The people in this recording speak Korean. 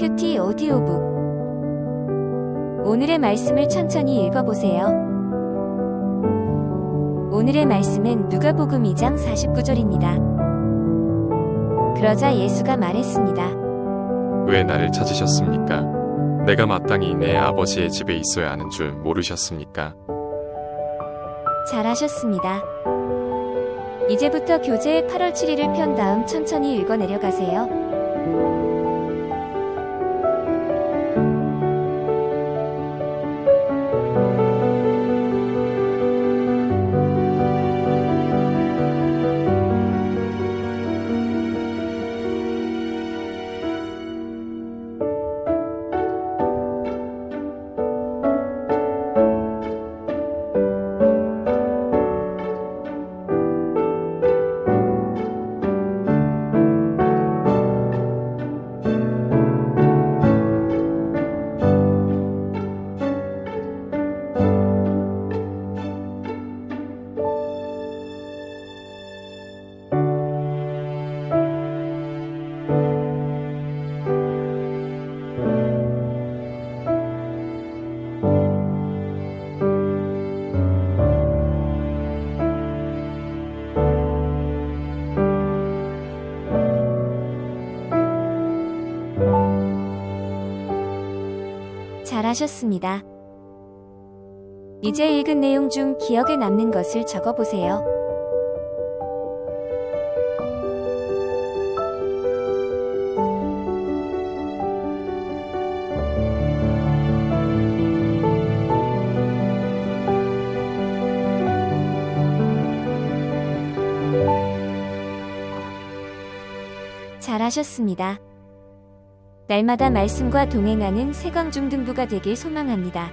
큐티 오디오북 오늘의 말씀을 천천히 읽어보세요. 오늘의 말씀은 누가복음 2장 49절입니다. 그러자 예수가 말했습니다. 왜 나를 찾으셨습니까? 내가 마땅히 내 아버지의 집에 있어야 하는 줄 모르셨습니까? 잘하셨습니다. 이제부터 교재의 8월 7일을 편 다음 천천히 읽어 내려가세요. 잘하셨습니다. 이제 읽은 내용 중 기억에 남는 것을 적어 보세요. 잘하셨습니다. 날마다 말씀과 동행하는 세광 중 등부가 되길 소망합니다.